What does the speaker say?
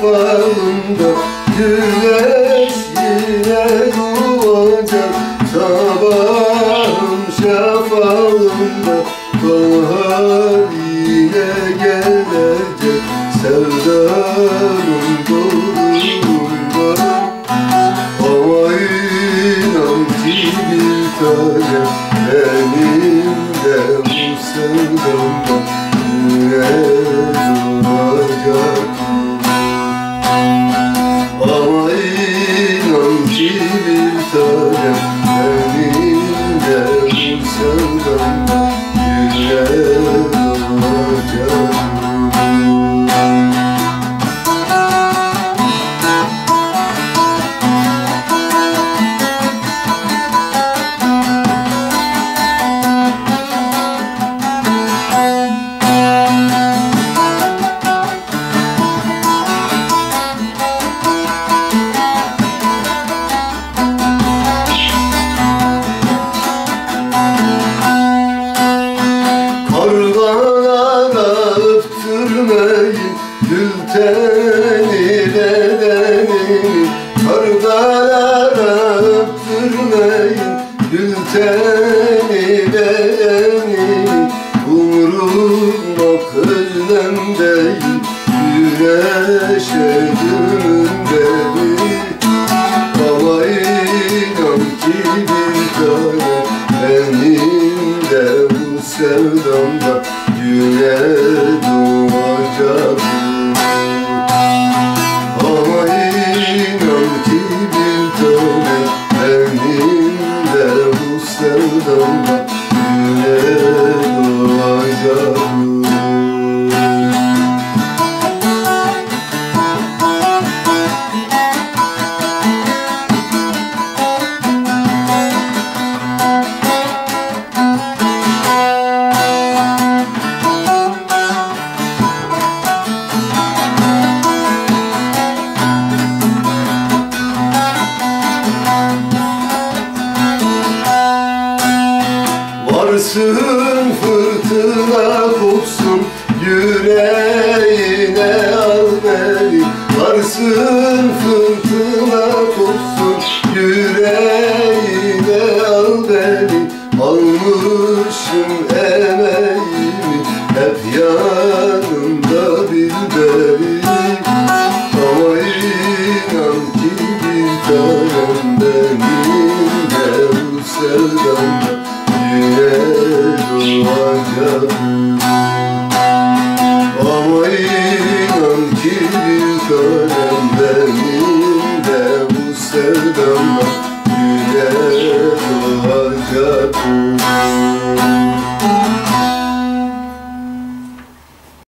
kafamda Güneş yine doğacak. Sabahım şafağımda Bahar yine gelecek. Sevdanın doğruluğunda Ama inan ki bir tane Elimde bu sevdamda Güneş bir tane Benim de bu sevdamda Ne Kargalara öptürmeyin Gül teni bedenini Umurum bak özlem değil Güneşe gönderir Ama inan ki bir tane Benim de bu sevdamda Güne doğacak Varsın fırtına kopsun yüreğine al beni. Varsın fırtına kopsun yüreğine al beni. Almışım emeğimi hep yanımda bilberi Ama inan ki bir tanem benim de bu good.